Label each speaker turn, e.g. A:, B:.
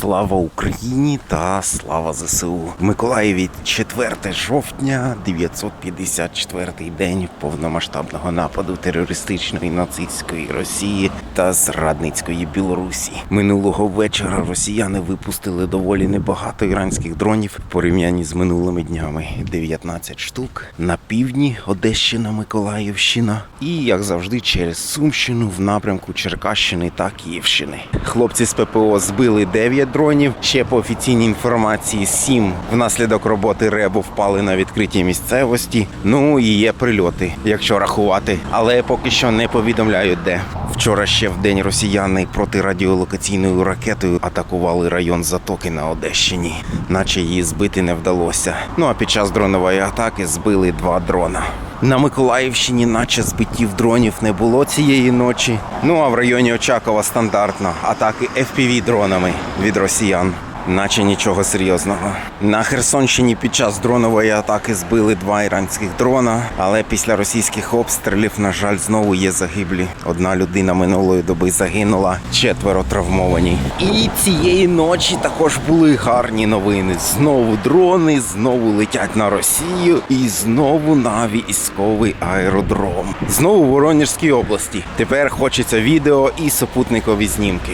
A: Слава Україні та слава ЗСУ. Миколаєві 4 жовтня, 954 день повномасштабного нападу терористичної нацистської Росії та зрадницької Білорусі. Минулого вечора росіяни випустили доволі небагато іранських дронів в порівнянні з минулими днями. 19 штук на півдні Одещина, Миколаївщина і, як завжди, через Сумщину в напрямку Черкащини та Київщини. Хлопці з ППО збили 9 дронів. Ще по офіційній інформації 7 внаслідок роботи РЕБу впали на відкритій місцевості. Ну і є прильоти, якщо рахувати, але поки що не повідомляють де. Вчора ще в день росіяни протирадіолокаційною ракетою атакували район Затоки на Одещині, наче її збити не вдалося. Ну а під час дронової атаки збили два дрона. На Миколаївщині, наче збиттів дронів не було цієї ночі. Ну а в районі Очакова стандартно атаки FPV дронами від росіян. Наче нічого серйозного. На Херсонщині під час дронової атаки збили два іранських дрона, але після російських обстрілів, на жаль, знову є загиблі. Одна людина минулої доби загинула, четверо травмовані. І цієї ночі також були гарні новини. Знову дрони, знову летять на Росію і знову на військовий аеродром. Знову в Воронежській області. Тепер хочеться відео і супутникові знімки.